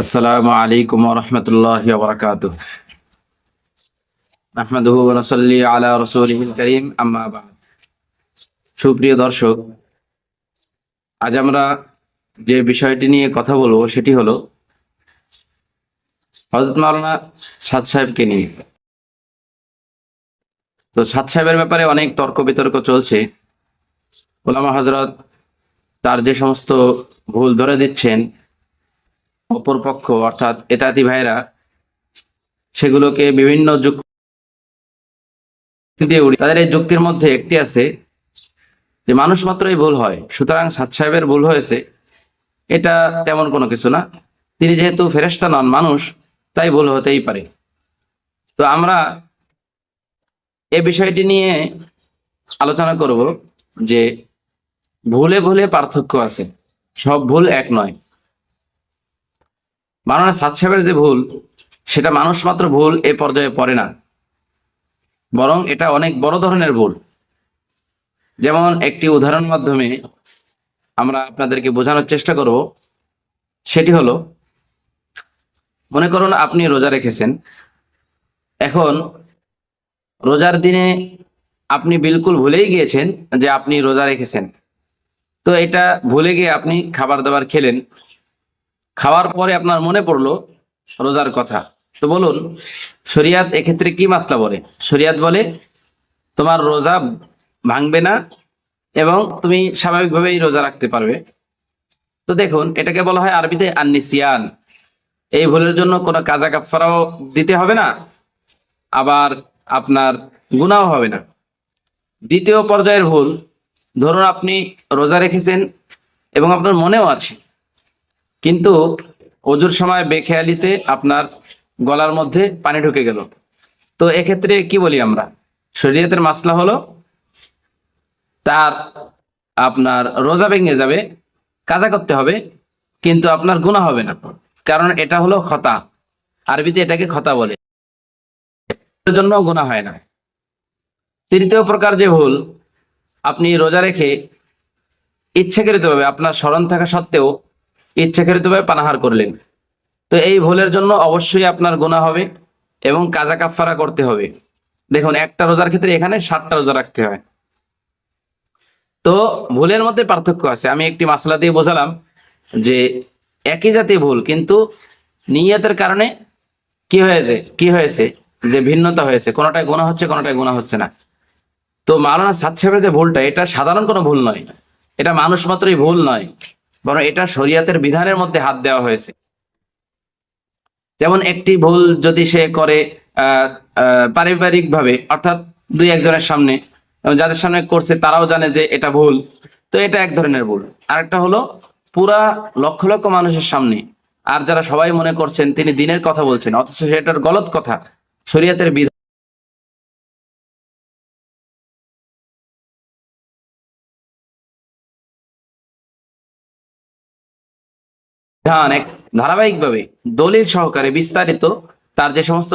আসসালামু আলাইকুম রহমতুল্লাহ বরকাত আহমদহু নসল্লি আলা রসুলহিল করিম আম্মা সুপ্রিয় দর্শক, আজ আমরা যে বিষয়টি নিয়ে কথা বলব সেটি হলো হজরত মাওলানা সাদ সাহেবকে নিয়ে। তো সাদ সাহেবের ব্যাপারে অনেক তর্ক বিতর্ক চলছে। ওলামা হজরত তার যে সমস্ত ভুল ধরে দিচ্ছেন অপর পক্ষ অর্থাৎ এতাতি ভাইরা, সেগুলোকে বিভিন্ন যুক্তি দিয়ে উড়ি তাদের এই যুক্তির মধ্যে একটি আছে যে, মানুষ মাত্রই ভুল হয়। সুতরাং সাত সাহেবের ভুল হয়েছে। এটা তেমন কোনো কিছু না। তিনি যেহেতু ফেরেস্তা নন, মানুষ, তাই ভুল হতেই পারে। তো আমরা এ বিষয়টি নিয়ে আলোচনা করব যে, ভুলে ভুলে পার্থক্য আছে। সব ভুল এক নয়। মাননা সাদ সাহেবের যে ভুল, সেটা মানুষ মাত্র ভুল এ পর্যায়ে পড়ে না। বরং এটা অনেক বড় ধরনের ভুল। যেমন একটি উদাহরণ মাধ্যমে আমরা আপনাদেরকে বোঝানোর চেষ্টা করব। সেটি হলো, মনে করুন আপনি রোজা রেখেছেন। এখন রোজার দিনে আপনি বিলকুল ভুলেই গিয়েছেন যে আপনি রোজা রেখেছেন। তো এটা ভুলে গিয়ে আপনি খাবার দাবার খেলেন। খাওয়ার পরে আপনার মনে পড়ল রোজার কথা। তো বলুন, শরিয়াত এক্ষেত্রে কি মাসলা বলে শরিয়াত বলে, তোমার রোজা ভাঙবে না এবং তুমি স্বাভাবিকভাবেই রোজা রাখতে পারবে। তো দেখুন, এটাকে বলা হয় আরবিতে আন্নিসিয়ান। এই ভুলের জন্য কোনো কাজা কাফারাও দিতে হবে না, আবার আপনার গুনাও হবে না। দ্বিতীয় পর্যায়ের ভুল, ধরুন আপনি রোজা রেখেছেন এবং আপনার মনেও আছে কিন্তু অজুর সময় বেখেয়ালিতে আপনার গলার মধ্যে পানি ঢুকে গেল। তো এক্ষেত্রে কি বলি আমরা? শরীয়তের মাসলা হলো, তার আপনার রোজা ভেঙে যাবে, কাজা করতে হবে, কিন্তু আপনার গুণা হবে না। কারণ এটা হলো খতা। আরবিতে এটাকে খতা বলে। এর জন্য গুণা হয় না। তৃতীয় প্রকার যে ভুল, আপনি রোজা রেখে ইচ্ছাকৃতভাবে আপনার স্মরণ থাকা সত্ত্বেও ইচ্ছাকৃতভাবে পানাহার করলেন। তো এই ভুলের জন্য অবশ্যই আপনার গোনা হবে এবং কাজা কাফারা করতে হবে। দেখুন, একটা রোজার ক্ষেত্রে এখানে ষাটটা রোজা রাখতে হয়। তো ভুলের মধ্যে পার্থক্য আছে। আমি একটি মাসলা দিয়ে বোঝালাম যে একই জাতি ভুল, কিন্তু নিয়তের কারণে কি হয়েছে? কি হয়েছে? যে ভিন্নতা হয়েছে। কোনোটায় গোনা হচ্ছে, কোনোটায় গোনা হচ্ছে না। তো মাওলানা সাদ সাহেবের যে ভুলটা, এটা সাধারণ কোনো ভুল নয়। এটা মানুষ মাত্রই ভুল নয়। বরং এটা শরিয়াতের বিধানের মধ্যে হাত দেওয়া হয়েছে। যেমন একটি ভুল যদি সে করে পারিবারিক ভাবে অর্থাৎ দুই একজনের সামনে যাদের সামনে করছে তারাও জানে যে এটা ভুল, তো এটা এক ধরনের ভুল। আরেকটা হলো, পুরা লক্ষ লক্ষ মানুষের সামনে, আর যারা সবাই মনে করছেন তিনি দিনের কথা বলছেন, অথচ সেটার গলত কথা, শরিয়াতের বিধান ধারাবাহিকভাবে দলিল সহকারে বিস্তারিত তার যে সমস্ত